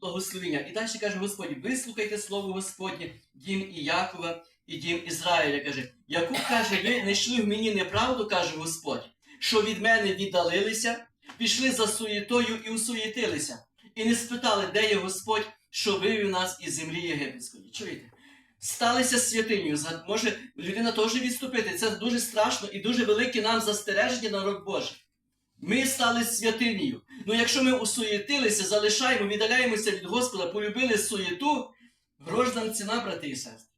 благословення. І далі каже Господь, вислухайте слово Господнє, дім Іякова і дім Ізраїля. Каже, яку каже, ви знайшли в мені неправду, каже Господь, що від мене віддалилися, пішли за суєтою і усуєтилися, і не спитали, де є Господь, що вивів нас із землі єгипетської. Чуєте? Сталися святиню. Може людина теж відступити. Це дуже страшно і дуже велике нам застереження народ Божий. Ми стали святинею. Ну якщо ми усуєтилися, залишаємо, віддаляємося від Господа, полюбили суєту, грош нам ціна, брати і сестри.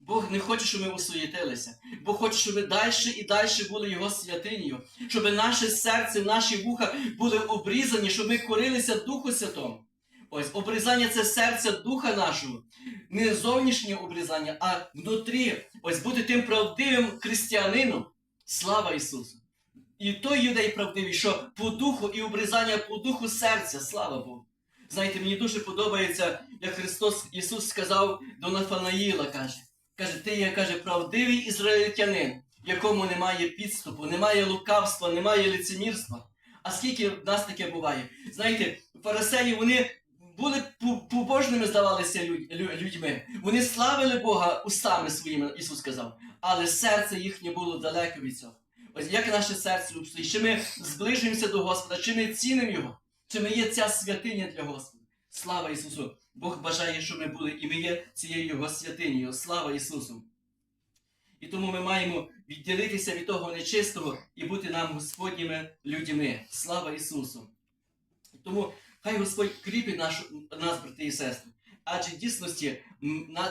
Бог не хоче, щоб ми усуєтилися. Бог хоче, щоб ми далі і далі були Його святинею, щоб наше серце, наші вуха були обрізані, щоб ми корилися Духу Святому. Ось обрізання це серця духа нашого, не зовнішнє обрізання, а внутрі. Ось бути тим правдивим християнином. Слава Ісусу! І той юдей правдивий, що по духу і обрізання по духу серця, слава Богу. Знаєте, мені дуже подобається, як Христос Ісус сказав до Нафанаїла, каже, каже, ти є каже, правдивий ізраїльтянин, якому немає підступу, немає лукавства, немає лицемірства. А скільки в нас таке буває? Знаєте, фарисеї вони були побожними, здавалися лю- лю- людьми. Вони славили Бога устами своїми, Ісус сказав, але серце їхнє було далеко від цього. Ось як наше серце обстоїть, чи ми зближуємося до Господа, чи ми цінимо Його, чи ми є ця святиня для Господа. Слава Ісусу! Бог бажає, щоб ми були, і ми є цією Його святинею. Слава Ісусу! І тому ми маємо відділитися від того нечистого і бути нам Господніми людьми. Слава Ісусу! Тому хай Господь кріпить нашу, нас, брати і сестри. Адже в дійсності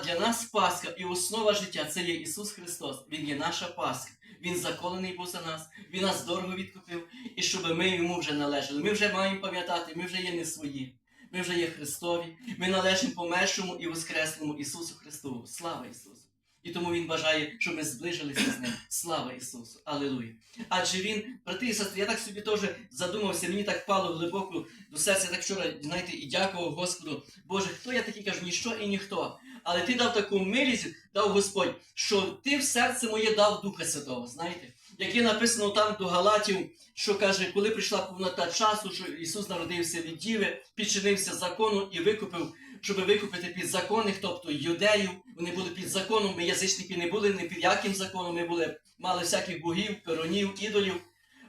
для нас Пасха і основа життя це є Ісус Христос. Він є наша Пасха. Він заколений був за нас, Він нас дорого відкупив, і щоб ми йому вже належали. Ми вже маємо пам'ятати, ми вже є не свої. Ми вже є Христові, ми належимо помершому і воскреслому Ісусу Христу. Слава Ісусу! І тому Він бажає, щоб ми зближилися з Ним. Слава Ісусу! Алілуя! Адже Він, брати і сестри, я так собі теж задумався, мені так впало глибоко до серця, так вчора, знаєте, і дякував Господу. Боже, хто я такий кажу, ніщо і ніхто. Але ти дав таку милість, дав Господь, що ти в серце моє дав Духа Святого, знаєте? Як є написано там до Галатів, що каже, коли прийшла повнота часу, що Ісус народився від Діви, підчинився закону і викупив, щоб викупити підзаконних, тобто юдеїв, вони були під законом, ми язичники не були ні під яким законом, ми були, мали всяких богів, перонів, ідолів.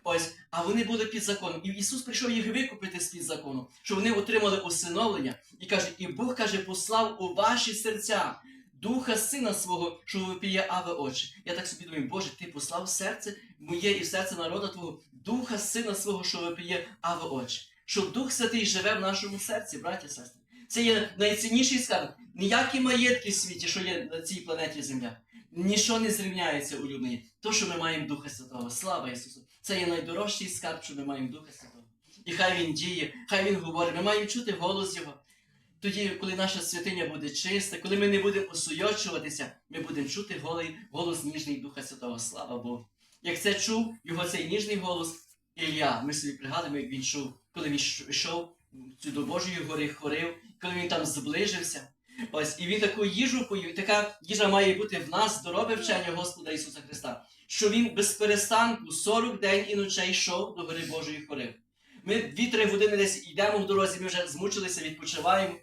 Ось, а вони були під законом. І Ісус прийшов їх викупити з під закону, щоб вони отримали усиновлення. І каже, і Бог каже, послав у ваші серця духа сина свого, що випіє аве очі. Я так собі думаю, Боже, ти послав серце моє і серце народу Твого духа сина свого, що випіє аве очі. Що Дух Святий живе в нашому серці, браті і сестри. Це є найцінніший скарб. Ніякі маєтки в світі, що є на цій планеті Земля. Ніщо не зрівняється улюблені. То, що ми маємо Духа Святого. Слава Ісусу! Це є найдорожчий скарб, що ми маємо Духа Святого. І хай Він діє, хай Він говорить. Ми маємо чути голос Його. Тоді, коли наша святиня буде чиста, коли ми не будемо осуйочуватися, ми будемо чути голий, голос ніжний Духа Святого. Слава Богу. Як це чув його цей ніжний голос Ілля, ми собі пригадуємо, як він чув, коли він йшов цю до Божої гори, хорив, коли він там зближився. Ось, і він таку їжу поїв. Така їжа має бути в нас здорове вчення Господа Ісуса Христа, що він без перестанку 40 день і ночей йшов до гори Божої хорив. Ми 2-3 години десь йдемо в дорозі, ми вже змучилися, відпочиваємо.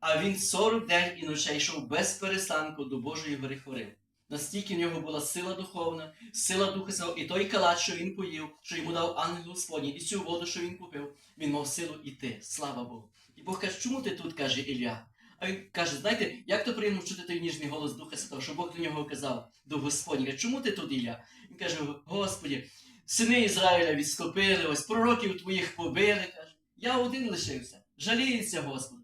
А він 40 день і ночей йшов без перестанку до Божої гори хорив. Настільки в нього була сила духовна, сила Духа Святого, і той калач, що він поїв, що йому дав ангел Господній, і цю воду, що він купив, він мав силу іти. Слава Богу. І Бог каже, чому ти тут, каже Ілля? А він каже, знаєте, як то приємно чути той ніжний голос Духа Святого, що Бог до нього казав, до Господні. Каже, чому ти тут, Ілля? Він каже, Господі, сини Ізраїля відступили, ось пророків твоїх побили. каже. Я один лишився. Жаліється Господь.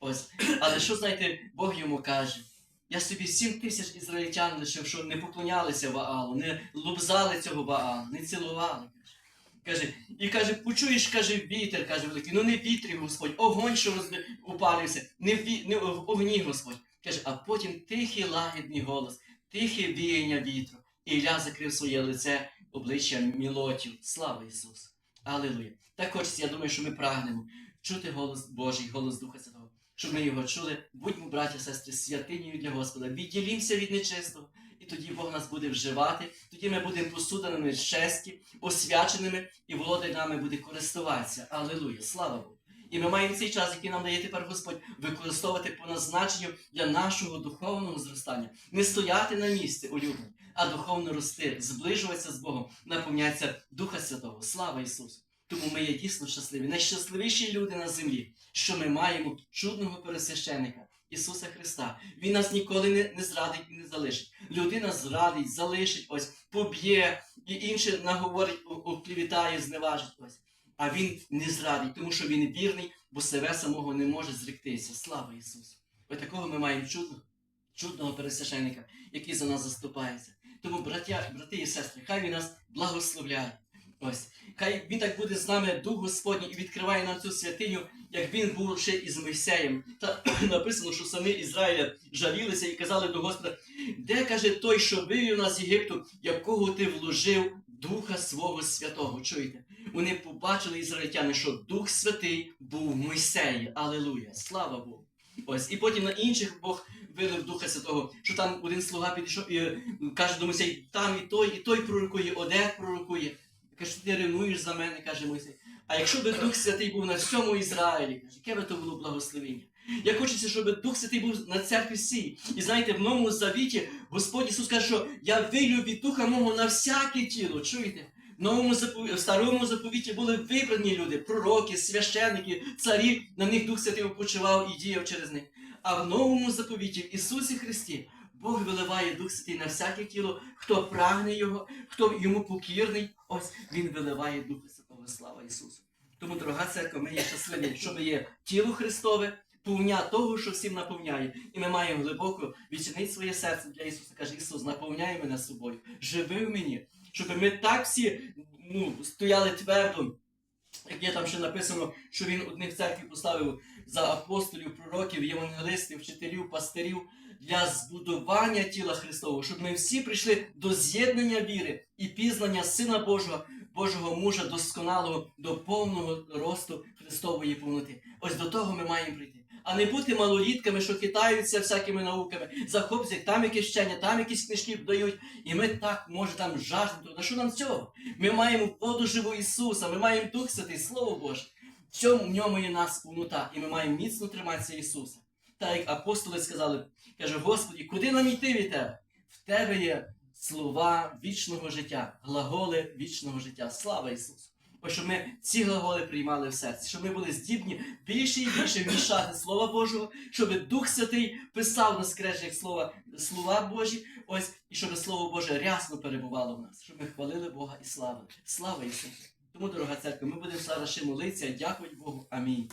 Ось. Але що знаєте, Бог йому каже? Я собі сім тисяч ізраїльтян лишив, що не поклонялися Ваалу, не лобзали цього Ваалу, не цілували. Каже, і каже, почуєш, каже, вітер, каже великий. Ну не вітрі, Господь, огонь, що роз... упалився, не в, не в огні, Господь. Каже, а потім тихий лагідний голос, тихе віяння вітру. І Ілля закрив своє лице обличчя мілотів. Слава Ісусу! Алілуя! Так хочеться, я думаю, що ми прагнемо чути голос Божий, голос Духа Святого, щоб ми його чули. Будьмо, браття, сестри, святинею для Господа. Відділімося від нечистого. І тоді Бог нас буде вживати, тоді ми будемо посуданими честі, освяченими, і володар нами буде користуватися. Алілуя! Слава Богу! І ми маємо цей час, який нам дає тепер Господь, використовувати по назначенню для нашого духовного зростання. Не стояти на місці, улюблені, а духовно рости, зближуватися з Богом, наповнятися Духа Святого. Слава Ісусу! Тому ми є дійсно щасливі, найщасливіші люди на землі, що ми маємо чудного пересвященика Ісуса Христа. Він нас ніколи не, не зрадить і не залишить. Людина зрадить, залишить, ось поб'є і інше наговорить, оклівітає, зневажить ось. А він не зрадить, тому що він вірний, бо себе самого не може зректися. Слава Ісусу! Ось такого ми маємо чудного, чудного пересвященника, який за нас заступається. Тому, браття, брати і сестри, хай він нас благословляє. Ось. Хай він так буде з нами Дух Господній і відкриває нам цю святиню, як він був ще із Мойсеєм. Та написано, що сини Ізраїля жалілися і казали до Господа, де каже той, що вивів нас з Єгипту, якого ти вложив Духа свого Святого. Чуєте? Вони побачили ізраїльтяни, що Дух Святий був в Мойсеї. Алелуя! Слава Богу! Ось. І потім на інших Бог вилив Духа Святого, що там один слуга підійшов і е, каже до Мойсея, там і той, і той пророкує, одет пророкує. Каже, ти ревнуєш за мене, каже Мойсей. А якщо би Дух Святий був на всьому Ізраїлі, каже, яке би то було благословення? Я хочеться, щоб Дух Святий був на церкві всій. І знаєте, в Новому Завіті Господь Ісус каже, що я вилю від Духа мого на всяке тіло. Чуєте? В новому в старому заповіті були вибрані люди, пророки, священники, царі, на них Дух Святий почував і діяв через них. А в новому заповіті в Ісусі Христі Бог виливає Дух Святий на всяке тіло, хто прагне Його, хто йому покірний, ось Він виливає Духа Святого. Слава Ісусу. Тому, дорога церква, ми є щасливі, що ми є тіло Христове, повня того, що всім наповняє. І ми маємо глибоко відчинити своє серце для Ісуса. Каже, Ісус, наповняй мене собою, живи в мені, щоб ми так всі ну, стояли твердо. Як є там ще написано, що він одних церкві поставив за апостолів, пророків, євангелистів, вчителів, пастирів для збудування тіла Христового, щоб ми всі прийшли до з'єднання віри і пізнання Сина Божого, Божого мужа досконалого до повного росту Христової повноти. Ось до того ми маємо прийти. А не бути малолітками, що хитаються всякими науками, захоплюються, там якісь вчення, там якісь книжки дають, і ми так може там жаждемо. На що нам цього? Ми маємо одуживу Ісуса, ми маємо Дух Святий, Слово Боже. В цьому в ньому є нас повнота, і ми маємо міцно триматися Ісуса. Так як апостоли сказали, каже, Господі, куди нам йти від Тебе? В Тебе є слова вічного життя, глаголи вічного життя. Слава Ісусу! Щоб ми ці глаголи приймали в серці, щоб ми були здібні більше і більше вмішати Слова Божого, щоб Дух Святий писав на скрежах слова, слова Божі, ось, і щоб Слово Боже рясно перебувало в нас, щоб ми хвалили Бога і славили. Слава Ісусу! Тому, дорога церква, ми будемо зараз ще молитися. Дякую Богу. Амінь.